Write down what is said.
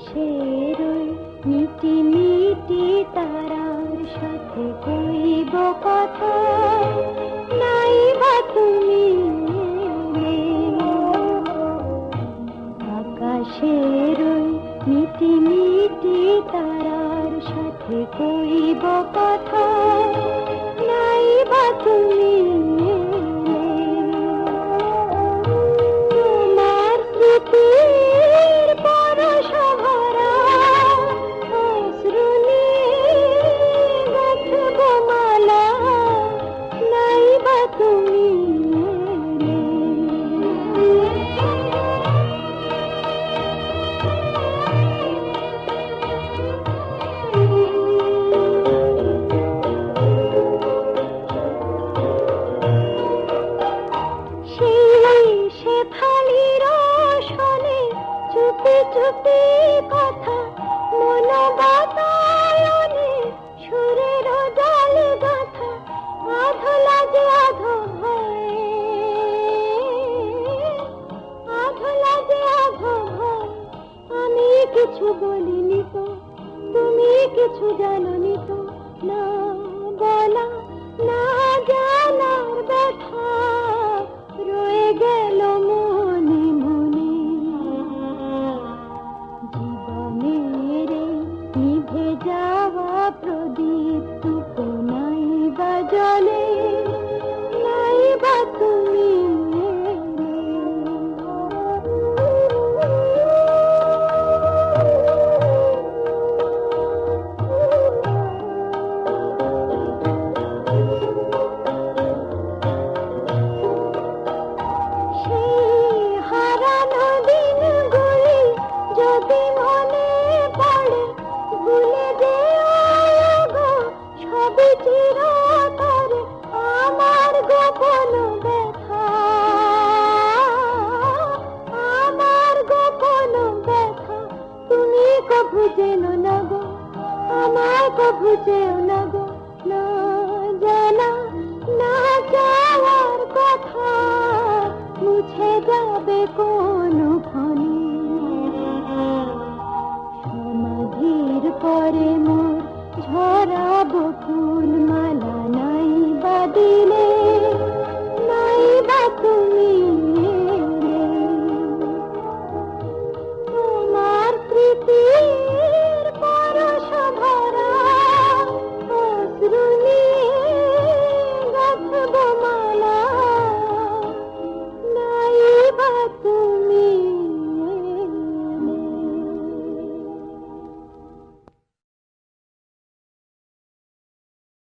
আকাশের ওই মিটি মিটি তারার সাথে কইব কথা নাই বা তুমি। আকাশের মিটি মিটি তারার সাথে কইব কথা নাই বা তুমি সেই সে থালির শোনে চুপি চুপি কথা মন বাতায়নে সুরের জাল গাথা আধো লাজে আধো ভয়ে আধো লাজে আধো আমি কিছু বলিনি তো, তুমি কিছু জানো তো, না বলা জলে নাই বা তুমি হারানো দিনগুলি যদি মনে পড়ে ভুলে কবু যেও না গো, না জানা, না যাওয়ার কথা। মুছে যাবে কোন ক্ষণে। সমাধির পরে মন